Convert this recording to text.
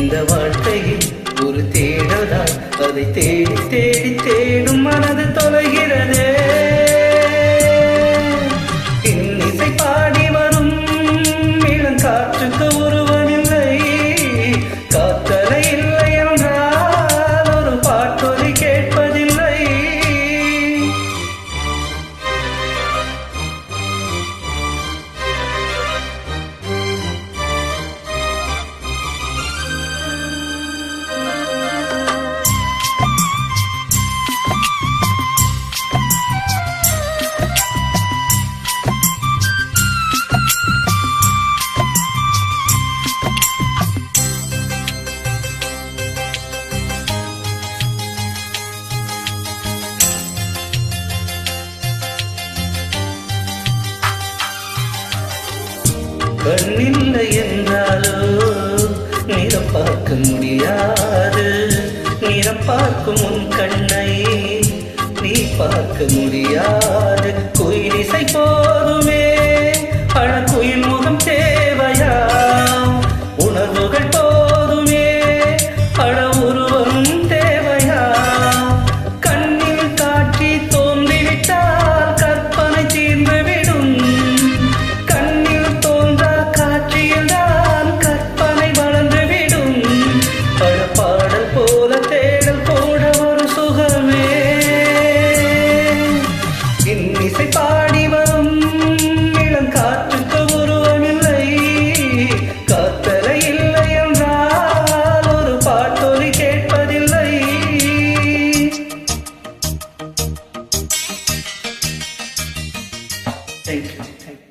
இந்த வாழ்க்கையில் ஒரு தேடதா அதை தேடி தேடி தேடும் மனது. கண்ணில்லை என்றாலோ? நிறம் பார்க்க முடியாது. நிறம் பார்க்கும் உன் கண்ணை நீ பார்க்க முடியாது.